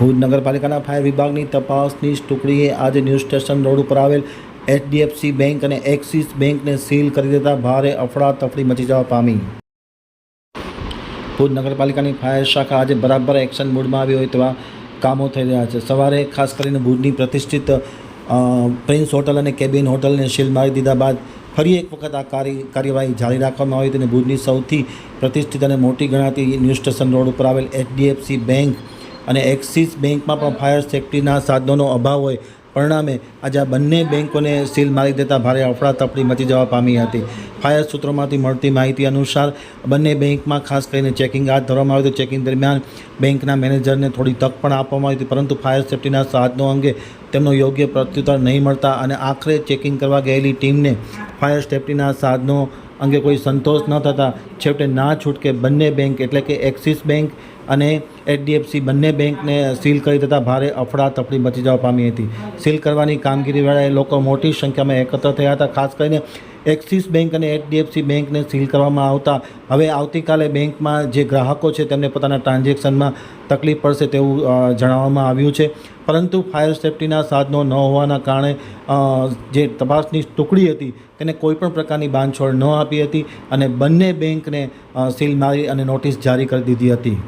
ભુજ નગરપાલિકાના ફાયર વિભાગની તપાસની ટુકડીએ આજે ન્યૂઝ સ્ટેશન રોડ ઉપર આવેલ એચડીએફસી બેંક અને એક્સિસ બેંકને સીલ કરી દેતા ભારે અફડાતફડી મચી જવા પામી. ભુજ નગરપાલિકાની ફાયર શાખા આજે બરાબર એક્શન મૂડમાં આવી હોય તેવા કામો થઈ રહ્યા છે. સવારે ખાસ કરીને ભુજની પ્રતિષ્ઠિત પ્રિન્સ હોટલ અને કેબિન હોટલને સીલ મારી દીધા બાદ ફરી એક વખત આ કાર્ય, કાર્યવાહી જારી રાખવામાં આવી હતી અને ભુજની સૌથી પ્રતિષ્ઠિત અને મોટી ગણાતી ન્યૂઝ સ્ટેશન રોડ ઉપર આવેલ એચડીએફસી બેંક અને એક્સિસ બેંકમાં પણ ફાયર સેફ્ટીના સાધનોનો અભાવ હોય પરિણામે આજે આ બંને બેંકોને સીલ મારી દેતા ભારે અફડાતફડી મચી જવા પામી હતી. ફાયર સૂત્રોમાંથી મળતી માહિતી અનુસાર, બંને બેંકમાં ખાસ કરીને ચેકિંગ હાથ ધરવામાં આવ્યું હતું. ચેકિંગ દરમિયાન બેંકના મેનેજરને થોડી તક પણ આપવામાં આવી હતી, પરંતુ ફાયર સેફ્ટીના સાધનો અંગે તેમનો યોગ્ય પ્રત્યુત્તર નહીં મળતા અને આખરે ચેકિંગ કરવા ગયેલી ટીમને ફાયર સેફ્ટીના સાધનો અંગે કોઈ સંતોષ ન થતાં છેવટે ના છૂટકે બંને બેંક એટલે કે એક્સિસ બેંક અને એચડીએફસી બંને બેંકને સીલ કરી દેતા ભારે અફડાતફડી મચી જવા પામી હતી. સીલ કરવાની કામગીરી વેળાએ લોકો મોટી સંખ્યામાં એકત્ર થયા હતા. ખાસ કરીને એક્સિસ બેંક અને એચડીએફસી બેંકને સીલ કરવામાં આવતા. હવે આવતીકાલે બેંકમાં જે ગ્રાહકો છે તેમને પોતાના ટ્રાન્ઝેક્શનમાં તકલીફ પડશે તેવું જણાવવામાં આવ્યું છે. પરંતુ ફાયર સેફ્ટીના સાધનો ન હોવાના કારણે જે તપાસની ટુકડી હતી, તેને કોઈપણ પ્રકારની બાંધછોડ ન આપી હતી અને બંને બેંકને સીલ મારી અને નોટિસ જારી કરી દીધી હતી.